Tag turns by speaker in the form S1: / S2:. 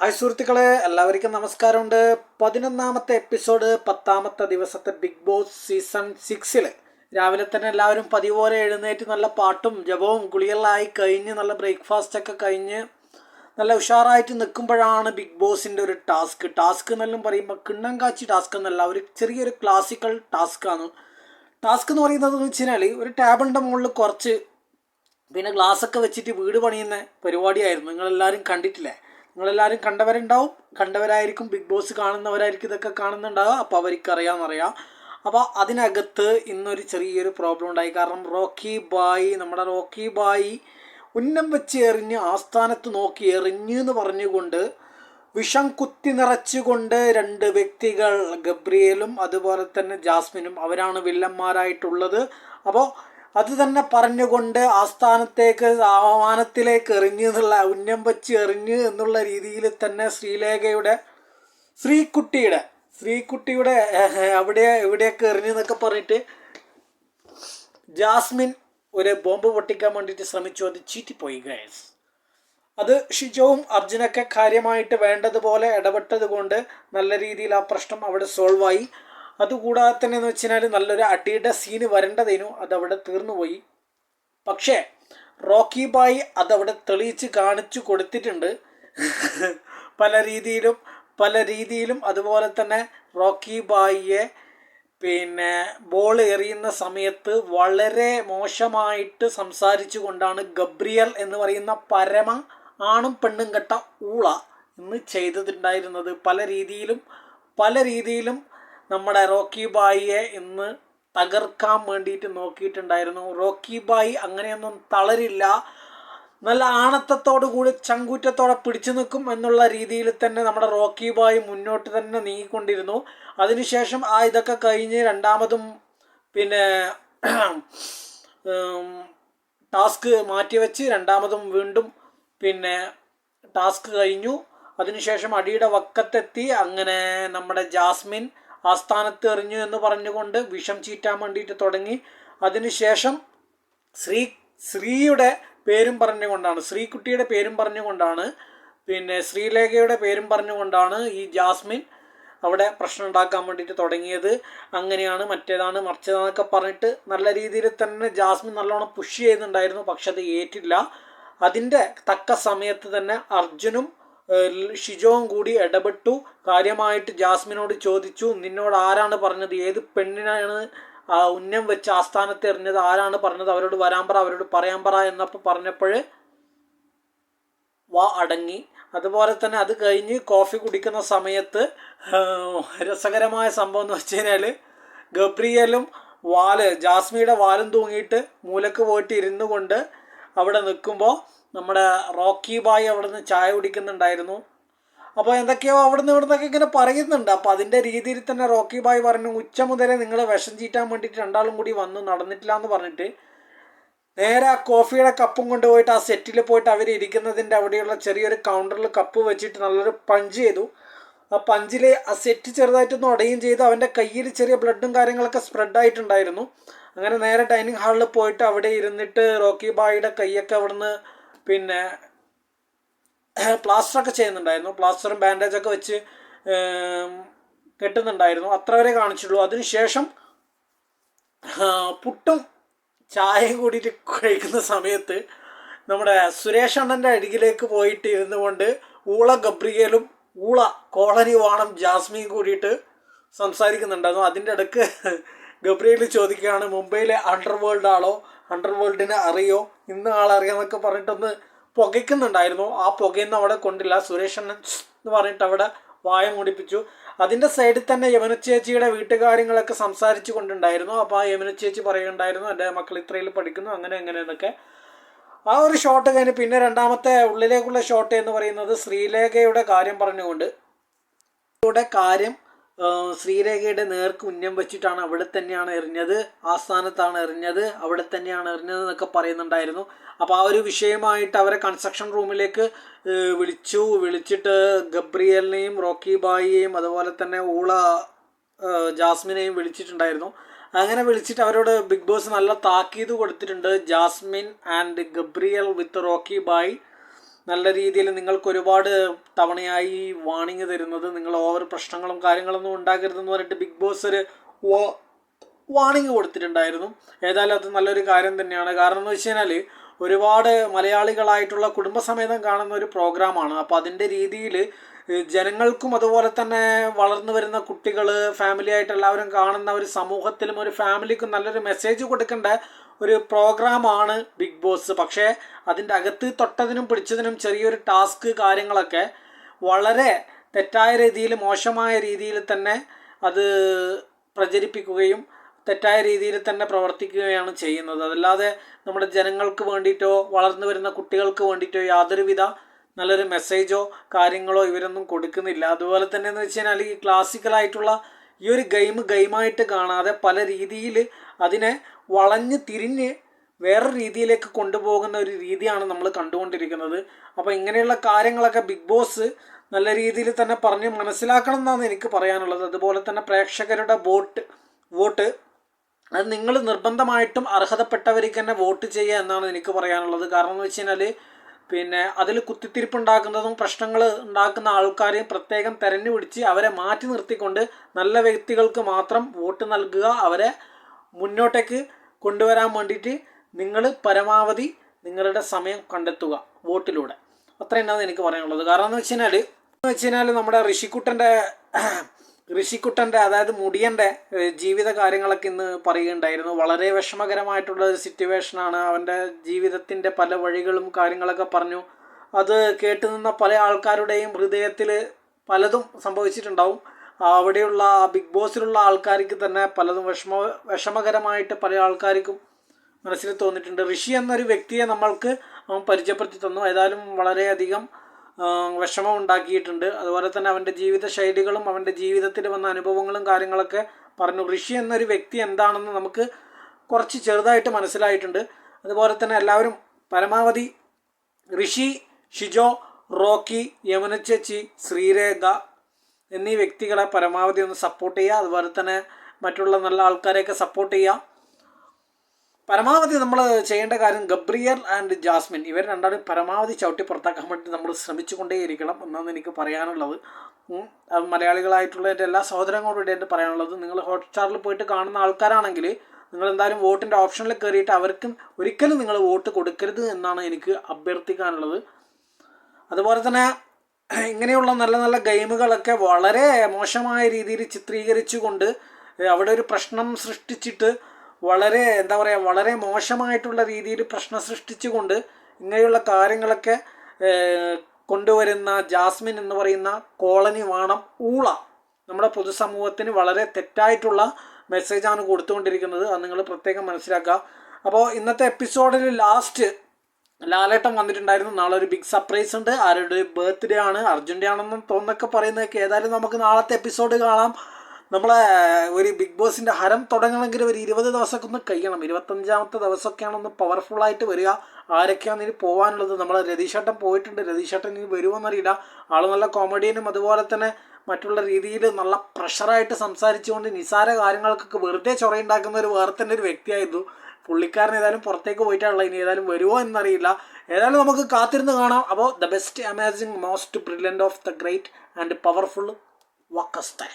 S1: Hi സുഹൃത്തുക്കളെ എല്ലാവർക്കും നമസ്കാരമുണ്ട്. പതിനൊന്നാമത്തെ എപ്പിസോഡ് പത്താമത്തെ ദിവസത്തെ ബിഗ് ബോസ് സീസൺ സിക്സിൽ രാവിലെ തന്നെ എല്ലാവരും പതിവ് പോലെ എഴുന്നേറ്റ് നല്ല പാട്ടും ജപവും കുളികളായി കഴിഞ്ഞ് നല്ല ബ്രേക്ക്ഫാസ്റ്റ് ഒക്കെ കഴിഞ്ഞ് നല്ല ഉഷാറായിട്ട് നിൽക്കുമ്പോഴാണ് ബിഗ് ബോസിന്റെ ഒരു ടാസ്ക് ടാസ്ക് എന്നെല്ലാം പറയുമ്പോൾ കിണ്ണം കാച്ചി ടാസ്ക് എന്നല്ല ഒരു ചെറിയൊരു ക്ലാസിക്കൽ ടാസ്ക്കാണ് ടാസ്ക് എന്ന് പറയുന്നത് എന്ന് വെച്ച് കഴിഞ്ഞാൽ ഒരു ടേബിളിന്റെ മുകളിൽ കുറച്ച് പിന്നെ ഗ്ലാസ് ഒക്കെ വെച്ചിട്ട് വീട് പണിയുന്ന പരിപാടിയായിരുന്നു. നിങ്ങളെല്ലാവരും കണ്ടിട്ടില്ലേ? നിങ്ങളെല്ലാവരും കണ്ടവരുണ്ടാവും. കണ്ടവരായിരിക്കും ബിഗ് ബോസ് കാണുന്നവരായിരിക്കും ഇതൊക്കെ കാണുന്നുണ്ടാവുക. അപ്പോൾ അവർക്ക് അറിയാമെന്നറിയാം അപ്പോൾ അതിനകത്ത് ഇന്നൊരു ചെറിയൊരു പ്രോബ്ലം ഉണ്ടായി. കാരണം റോക്കി ബായി നമ്മുടെ റോക്കി ബായി ഉന്നം വെച്ച് എറിഞ്ഞ് ആസ്ഥാനത്ത് നോക്കി എറിഞ്ഞു എന്ന് പറഞ്ഞുകൊണ്ട് വിഷം കുത്തി നിറച്ചുകൊണ്ട് രണ്ട് വ്യക്തികൾ ഗബ്രിയേലും അതുപോലെ തന്നെ ജാസ്മിനും അവരാണ് വില്ലന്മാരായിട്ടുള്ളത്. അപ്പോൾ അത് തന്നെ പറഞ്ഞുകൊണ്ട് ആസ്ഥാനത്തേക്ക് ആവാനത്തിലേക്ക് എറിഞ്ഞു എന്നുള്ള ഉന്നം വച്ച് എറിഞ്ഞു എന്നുള്ള രീതിയിൽ തന്നെ ശ്രീലേഖയുടെ ശ്രീകുട്ടിയുടെ ശ്രീകുട്ടിയുടെ അവിടെ എവിടെയൊക്കെ എറിഞ്ഞു എന്നൊക്കെ പറഞ്ഞിട്ട് ജാസ്മിൻ ഒരു ബോംബ് പൊട്ടിക്കാൻ വേണ്ടിയിട്ട് ശ്രമിച്ചു. അത് ചീറ്റിപ്പോയി ഗൈസ് അത് ഷിജോവും അർജുനൊക്കെ കാര്യമായിട്ട് വേണ്ടതുപോലെ ഇടപെട്ടത് കൊണ്ട് നല്ല രീതിയിൽ ആ പ്രശ്നം അവിടെ സോൾവായി അതുകൂടാതെ തന്നെ എന്ന് വെച്ചാൽ നല്ലൊരു അടിയുടെ സീന് വരേണ്ടതേനു അതവിടെ തീർന്നുപോയി. പക്ഷേ റോക്കി ബായി അതവിടെ തെളിയിച്ച് കാണിച്ചു കൊടുത്തിട്ടുണ്ട്. പല രീതിയിലും പല രീതിയിലും അതുപോലെ തന്നെ റോക്കി ബായിയെ പിന്നെ ബോൾ എറിയുന്ന സമയത്ത് വളരെ മോശമായിട്ട് സംസാരിച്ചു കൊണ്ടാണ് ഗബ്രിയൽ എന്ന് പറയുന്ന പരമ ആണും പെണ്ണും കെട്ട ഊള ഇന്ന് ചെയ്തിട്ടുണ്ടായിരുന്നത് പല രീതിയിലും പല രീതിയിലും നമ്മുടെ റോക്കി ബായിയെ ഇന്ന് തകർക്കാൻ വേണ്ടിയിട്ട് നോക്കിയിട്ടുണ്ടായിരുന്നു. റോക്കി ബായി അങ്ങനെയൊന്നും തളരില്ല. നല്ല ആണത്തത്തോടു കൂടി ചങ്കൂറ്റത്തോടെ പിടിച്ചു നിൽക്കും എന്നുള്ള രീതിയിൽ തന്നെ നമ്മുടെ റോക്കി ബായി മുന്നോട്ട് തന്നെ നീങ്ങിക്കൊണ്ടിരുന്നു. അതിനുശേഷം ആ ഇതൊക്കെ കഴിഞ്ഞ് രണ്ടാമതും പിന്നെ ടാസ്ക് മാറ്റിവെച്ച് രണ്ടാമതും വീണ്ടും പിന്നെ ടാസ്ക് കഴിഞ്ഞു. അതിനുശേഷം അടിയുടെ വക്കത്തെത്തി. അങ്ങനെ നമ്മുടെ ജാസ്മിൻ ആസ്ഥാനത്ത് എറിഞ്ഞു എന്ന് പറഞ്ഞുകൊണ്ട് വിഷം ചീറ്റാൻ വേണ്ടിയിട്ട് തുടങ്ങി. അതിനുശേഷം ശ്രീ ശ്രീയുടെ പേരും പറഞ്ഞുകൊണ്ടാണ് ശ്രീകുട്ടിയുടെ പേരും പറഞ്ഞുകൊണ്ടാണ് പിന്നെ ശ്രീലേഖയുടെ പേരും പറഞ്ഞുകൊണ്ടാണ് ഈ ജാസ്മിൻ അവിടെ പ്രശ്നം ഉണ്ടാക്കാൻ വേണ്ടിയിട്ട് തുടങ്ങിയത്. അങ്ങനെയാണ് മറ്റേതാണ് മറിച്ചതാന്നൊക്കെ പറഞ്ഞിട്ട് നല്ല രീതിയിൽ തന്നെ ജാസ്മിൻ നല്ലോണം പുഷ് ചെയ്യുന്നുണ്ടായിരുന്നു പക്ഷെ അത് ഏറ്റില്ല. അതിന്റെ തക്ക സമയത്ത് തന്നെ അർജുനും ഷിജോവും കൂടി ഇടപെട്ടു. കാര്യമായിട്ട് ജാസ്മിനോട് ചോദിച്ചു നിന്നോട് ആരാണ് പറഞ്ഞത്? ഏത് പെണ്ണിനാണ് ഉന്നം വെച്ച് ആസ്ഥാനത്ത് എറിഞ്ഞത്? ആരാണ് പറഞ്ഞത്? അവരോട് വരാൻ പറ അവരോട് പറയാൻ പറ എന്നപ്പോൾ പറഞ്ഞപ്പോൾ വാ അടങ്ങി. അതുപോലെ തന്നെ അത് കഴിഞ്ഞ് കോഫി കുടിക്കുന്ന സമയത്ത് രസകരമായ സംഭവം എന്ന് വെച്ച് കഴിഞ്ഞാൽ ഗബ്രിയലും വാൽ ജാസ്മിയുടെ വാലും തൂങ്ങിയിട്ട് മൂലക്ക് പോയിട്ട് ഇരുന്നു കൊണ്ട് അവിടെ നിൽക്കുമ്പോൾ നമ്മുടെ റോക്കി ബായ് അവിടെ നിന്ന് ചായ കുടിക്കുന്നുണ്ടായിരുന്നു. അപ്പോൾ എന്തൊക്കെയോ അവിടെ നിന്ന് ഇവിടുന്നൊക്കെ ഇങ്ങനെ പറയുന്നുണ്ട്. അപ്പോൾ അതിന്റെ രീതിയിൽ തന്നെ റോക്കി ബായ് പറഞ്ഞു ഉച്ച മുതലേ നിങ്ങൾ വിഷം ചീറ്റാൻ വേണ്ടിയിട്ട് രണ്ടാളും കൂടി വന്നു നടന്നിട്ടില്ല എന്ന് പറഞ്ഞിട്ട് നേരെ ആ കോഫിയുടെ കപ്പും കൊണ്ടുപോയിട്ട് ആ സെറ്റിൽ പോയിട്ട് അവർ ഇരിക്കുന്നതിന്റെ അവിടെയുള്ള ചെറിയൊരു കൗണ്ടറിൽ കപ്പ് വെച്ചിട്ട് നല്ലൊരു പഞ്ച് ചെയ്തു. ആ പഞ്ചിൽ ആ സെറ്റ് ചെറുതായിട്ടൊന്ന് ഉടയും ചെയ്തു. അവന്റെ കയ്യിൽ ചെറിയ ബ്ലഡും കാര്യങ്ങളൊക്കെ സ്പ്രെഡ് ആയിട്ടുണ്ടായിരുന്നു. അങ്ങനെ നേരെ ഡൈനിങ് ഹാളിൽ പോയിട്ട് അവിടെ ഇരുന്നിട്ട് റോക്കി ബായിയുടെ കൈയൊക്കെ അവിടുന്ന് പിന്നെ പ്ലാസ്റ്ററൊക്കെ ചെയ്യുന്നുണ്ടായിരുന്നു. പ്ലാസ്റ്ററും ബാൻഡേജൊക്കെ വെച്ച് കെട്ടുന്നുണ്ടായിരുന്നു. അത്ര വരെ കാണിച്ചുള്ളൂ അതിനുശേഷം പുട്ടും ചായയും കൂടിയിട്ട് കഴിക്കുന്ന സമയത്ത് നമ്മുടെ സുരേഷ് അണ്ണന്റെ അരികിലേക്ക് പോയിട്ട് ഇരുന്നു കൊണ്ട് ഊള ഗബ്രിയേലും ഊള കോളനി വാണം ജാസ്മിയും കൂടിയിട്ട് സംസാരിക്കുന്നുണ്ടായിരുന്നു. അതിന്റെ ഇടയ്ക്ക് ഗബ്രിയേൽ ചോദിക്കുകയാണ് മുംബൈയിലെ അണ്ടർ വേൾഡ് ആളോ അണ്ടർ വേൾഡിനെ അറിയോ? ഇന്ന് ആളറിയാന്നൊക്കെ പറഞ്ഞിട്ടൊന്ന് പുകയ്ക്കുന്നുണ്ടായിരുന്നു. ആ പുകയൊന്നും അവിടെ കൊണ്ടില്ല. സുരേഷ് അണ്ണൻ എന്ന് പറഞ്ഞിട്ട് അവിടെ വായ മൂടിപ്പിച്ചു. അതിന്റെ സൈഡിൽ തന്നെ യമുന ചേച്ചിയുടെ വീട്ടുകാര്യങ്ങളൊക്കെ സംസാരിച്ചു കൊണ്ടുണ്ടായിരുന്നു. അപ്പോൾ ആ യമുന ചേച്ചി പറയുന്നുണ്ടായിരുന്നു എന്റെ മക്കൾ ഇത്രയിൽ പഠിക്കുന്നു അങ്ങനെ അങ്ങനെ എന്നൊക്കെ. ആ ഒരു ഷോട്ട് കഴിഞ്ഞ് പിന്നെ രണ്ടാമത്തെ ഉള്ളിലേക്കുള്ള ഷോട്ട് എന്ന് പറയുന്നത് ശ്രീലേഖയുടെ കാര്യം പറഞ്ഞുകൊണ്ട്. കാര്യം ശ്രീരേഖയുടെ നേർക്ക് ഉന്നം വെച്ചിട്ടാണ് അവിടെ തന്നെയാണ് എറിഞ്ഞത് ആ സ്ഥാനത്താണ് എറിഞ്ഞത് അവിടെ തന്നെയാണ് എറിഞ്ഞത് എന്നൊക്കെ പറയുന്നുണ്ടായിരുന്നു. അപ്പോൾ ആ ഒരു വിഷയമായിട്ട് അവരെ കൺസ്ട്രക്ഷൻ റൂമിലേക്ക് വിളിച്ചു. വിളിച്ചിട്ട് ഗബ്രിയലിനെയും റോക്കി ബായിയെയും അതുപോലെ തന്നെ ഊള ജാസ്മിനെയും വിളിച്ചിട്ടുണ്ടായിരുന്നു. അങ്ങനെ വിളിച്ചിട്ട് അവരോട് ബിഗ് ബോസ് നല്ല താക്കീത് കൊടുത്തിട്ടുണ്ട്. Jasmine and Gabriel with Rocky bye. നല്ല രീതിയിൽ നിങ്ങൾക്ക് ഒരുപാട് തവണയായി വാണിങ് തരുന്നത് നിങ്ങൾ ഓവർ പ്രശ്നങ്ങളും കാര്യങ്ങളൊന്നും ഉണ്ടാക്കരുതെന്ന് പറഞ്ഞിട്ട് ബിഗ് ബോസ് ഒരു വാണിങ് കൊടുത്തിട്ടുണ്ടായിരുന്നു. ഏതായാലും അത് നല്ലൊരു കാര്യം തന്നെയാണ്. കാരണം എന്ന് വെച്ച് കഴിഞ്ഞാൽ ഒരുപാട് മലയാളികളായിട്ടുള്ള കുടുംബസമേതം കാണുന്ന ഒരു പ്രോഗ്രാമാണ് അപ്പോൾ അതിന്റെ രീതിയിൽ ജനങ്ങൾക്കും അതുപോലെ തന്നെ വളർന്നു വരുന്ന കുട്ടികൾ ഫാമിലി ആയിട്ട് എല്ലാവരും കാണുന്ന ഒരു സമൂഹത്തിലും ഒരു ഫാമിലിക്കും നല്ലൊരു മെസ്സേജ് കൊടുക്കേണ്ട ഒരു പ്രോഗ്രാമാണ് ബിഗ് ബോസ്. പക്ഷേ അതിന്റെ അകത്ത് തൊട്ടതിനും പിടിച്ചതിനും ചെറിയൊരു ടാസ്ക് കാര്യങ്ങളൊക്കെ വളരെ തെറ്റായ രീതിയിൽ മോശമായ രീതിയിൽ തന്നെ അത് പ്രചരിപ്പിക്കുകയും തെറ്റായ രീതിയിൽ തന്നെ പ്രവർത്തിക്കുകയാണ് ചെയ്യുന്നത്. അതല്ലാതെ നമ്മുടെ ജനങ്ങൾക്ക് വേണ്ടിയിട്ടോ വളർന്നു വരുന്ന കുട്ടികൾക്ക് വേണ്ടിയിട്ടോ യാതൊരുവിധ നല്ലൊരു മെസ്സേജോ കാര്യങ്ങളോ ഇവരൊന്നും കൊടുക്കുന്നില്ല. അതുപോലെ തന്നെ എന്ന് വെച്ച് കഴിഞ്ഞാൽ ഈ ക്ലാസിക്കലായിട്ടുള്ള ഈ ഒരു ഗെയിം ഗെയിമായിട്ട് കാണാതെ പല രീതിയിൽ അതിനെ വളഞ്ഞ് തിരിഞ്ഞ് വേറെ രീതിയിലേക്ക് കൊണ്ടുപോകുന്ന ഒരു രീതിയാണ് നമ്മൾ കണ്ടുകൊണ്ടിരിക്കുന്നത്. അപ്പോൾ ഇങ്ങനെയുള്ള കാര്യങ്ങളൊക്കെ ബിഗ് ബോസ് നല്ല രീതിയിൽ തന്നെ പറഞ്ഞ് മനസ്സിലാക്കണം എന്നാണ് എനിക്ക് പറയാനുള്ളത്. അതുപോലെ തന്നെ പ്രേക്ഷകരുടെ വോട്ട് വോട്ട് അത് നിങ്ങൾ നിർബന്ധമായിട്ടും അർഹതപ്പെട്ടവർക്ക് തന്നെ വോട്ട് ചെയ്യുക എന്നാണ് എനിക്ക് പറയാനുള്ളത്. കാരണം എന്ന് വെച്ച് കഴിഞ്ഞാൽ പിന്നെ അതിൽ കുത്തിത്തിരിപ്പുണ്ടാക്കുന്നതും പ്രശ്നങ്ങൾ ഉണ്ടാക്കുന്ന ആൾക്കാരെയും പ്രത്യേകം തെരഞ്ഞു പിടിച്ച് അവരെ മാറ്റി നിർത്തിക്കൊണ്ട് നല്ല വ്യക്തികൾക്ക് മാത്രം വോട്ട് നൽകുക അവരെ മുന്നോട്ടേക്ക് കൊണ്ടുവരാൻ വേണ്ടിയിട്ട് നിങ്ങൾ പരമാവധി നിങ്ങളുടെ സമയം കണ്ടെത്തുക വോട്ടിലൂടെ. അത്രയുണ്ടാവും എനിക്ക് പറയാനുള്ളത്. കാരണം എന്ന് വെച്ച് കഴിഞ്ഞാൽ എന്ന് വെച്ച് കഴിഞ്ഞാൽ നമ്മുടെ ഋഷിക്കുട്ടന്റെ ഋഷിക്കുട്ടന്റെ അതായത് മുടിയന്റെ ജീവിത കാര്യങ്ങളൊക്കെ ഇന്ന് പറയുകയുണ്ടായിരുന്നു. വളരെ വിഷമകരമായിട്ടുള്ള ഒരു സിറ്റുവേഷനാണ് അവന്റെ ജീവിതത്തിന്റെ പല വഴികളും കാര്യങ്ങളൊക്കെ പറഞ്ഞു. അത് കേട്ടു നിന്ന പല ആൾക്കാരുടെയും ഹൃദയത്തിൽ പലതും സംഭവിച്ചിട്ടുണ്ടാവും. അവിടെയുള്ള ബിഗ് ബോസിലുള്ള ആൾക്കാർക്ക് തന്നെ പലതും വിഷമ വിഷമകരമായിട്ട് പല ആൾക്കാർക്കും മനസ്സിൽ തോന്നിയിട്ടുണ്ട്. ഋഷി എന്നൊരു വ്യക്തിയെ നമ്മൾക്ക് പരിചയപ്പെടുത്തി തന്നു. ഏതായാലും വളരെയധികം വിഷമം ഉണ്ടാക്കിയിട്ടുണ്ട്. അതുപോലെ തന്നെ അവന്റെ ജീവിത ശൈലികളും അവന്റെ ജീവിതത്തിൽ വന്ന അനുഭവങ്ങളും കാര്യങ്ങളൊക്കെ പറഞ്ഞു. ഋഷി എന്നൊരു വ്യക്തി എന്താണെന്ന് നമുക്ക് കുറച്ച് ചെറുതായിട്ട് മനസ്സിലായിട്ടുണ്ട്. അതുപോലെ തന്നെ എല്ലാവരും പരമാവധി ഋഷി ഷിജോ റോക്കി യമുന ശ്രീരേഖ എന്നീ വ്യക്തികളെ പരമാവധി ഒന്ന് സപ്പോർട്ട് ചെയ്യുക. അതുപോലെ തന്നെ മറ്റുള്ള നല്ല ആൾക്കാരെയൊക്കെ സപ്പോർട്ട് ചെയ്യുക. പരമാവധി നമ്മൾ ചെയ്യേണ്ട കാര്യം ഗബ്രിയൽ ആൻഡ് ജാസ്മിൻ. ഇവർ രണ്ടാളും പരമാവധി ചവിട്ടി പുറത്താക്കാൻ വേണ്ടി നമ്മൾ ശ്രമിച്ചുകൊണ്ടേയിരിക്കണം എന്നാണ് എനിക്ക് പറയാനുള്ളത്. മലയാളികളായിട്ടുള്ള എന്റെ എല്ലാ സഹോദരങ്ങളോടും എന്റെ പറയാനുള്ളത്. നിങ്ങൾ ഹോട്ട്സ്റ്റാറിൽ പോയിട്ട് കാണുന്ന ആൾക്കാരാണെങ്കിൽ നിങ്ങൾ എന്തായാലും വോട്ടിന്റെ ഓപ്ഷനിൽ കയറിയിട്ട് അവർക്കും ഒരിക്കലും നിങ്ങൾ വോട്ട് കൊടുക്കരുത് എന്നാണ് എനിക്ക് അഭ്യർത്ഥിക്കാനുള്ളത്. അതുപോലെ തന്നെ ഇങ്ങനെയുള്ള നല്ല നല്ല ഗെയിമുകളൊക്കെ വളരെ മോശമായ രീതിയിൽ ചിത്രീകരിച്ചുകൊണ്ട് അവിടെ ഒരു പ്രശ്നം സൃഷ്ടിച്ചിട്ട് വളരെ എന്താ പറയുക വളരെ മോശമായിട്ടുള്ള രീതിയിൽ പ്രശ്നം സൃഷ്ടിച്ചുകൊണ്ട് ഇങ്ങനെയുള്ള കാര്യങ്ങളൊക്കെ കൊണ്ടുവരുന്ന ജാസ്മിൻ എന്ന് പറയുന്ന കോളനി വാണം ഊള നമ്മുടെ പൊതുസമൂഹത്തിന് വളരെ തെറ്റായിട്ടുള്ള മെസ്സേജാണ് കൊടുത്തുകൊണ്ടിരിക്കുന്നത്. അത് നിങ്ങൾ പ്രത്യേകം മനസ്സിലാക്കുക. അപ്പോൾ ഇന്നത്തെ എപ്പിസോഡിൽ ലാസ്റ്റ് ലാലേട്ടം വന്നിട്ടുണ്ടായിരുന്നു. നാളെ ഒരു ബിഗ് സർപ്രൈസ് ഉണ്ട്. ആരുടെ ബർത്ത്ഡേ ആണ് അർജുന്റെ ആണെന്നും തോന്നൊക്കെ പറയുന്നതൊക്കെ ഏതായാലും നമുക്ക് നാളത്തെ എപ്പിസോഡ് കാണാം. നമ്മളെ ഒരു ബിഗ് ബോസിന്റെ ഹരം തുടങ്ങണമെങ്കിൽ ഒരു ഇരുപത് ദിവസമൊക്കെ ഒന്ന് കഴിയണം. ഇരുപത്തഞ്ചാമത്തെ ദിവസമൊക്കെയാണ് ഒന്ന് പവർഫുള്ളായിട്ട് വരിക. ആരൊക്കെയാണ് ഇനി പോകാനുള്ളത് നമ്മളെ രതീഷേട്ടൻ പോയിട്ടുണ്ട്. രതീഷേട്ടൻ ഇനി വരുമോയെന്നറിയില്ല ആൾ നല്ല കോമഡിയനും അതുപോലെ തന്നെ മറ്റുള്ള രീതിയിൽ നല്ല പ്രഷറായിട്ട് സംസാരിച്ചുകൊണ്ട് നിസാര കാര്യങ്ങൾക്കൊക്കെ വെറുതെ ചൊറയുണ്ടാക്കുന്ന ഒരു വേറെ തന്നെ ഒരു വ്യക്തിയായിരുന്നു. പുള്ളിക്കാരൻ ഏതായാലും പുറത്തേക്ക് പോയിട്ടാണല്ലോ ഇനി ഏതായാലും വരുമോ എന്നറിയില്ല. ഏതായാലും നമുക്ക് കാത്തിരുന്ന് കാണാം. അപ്പോൾ the best amazing most brilliant of the great and powerful വക്കസ്റ്റേ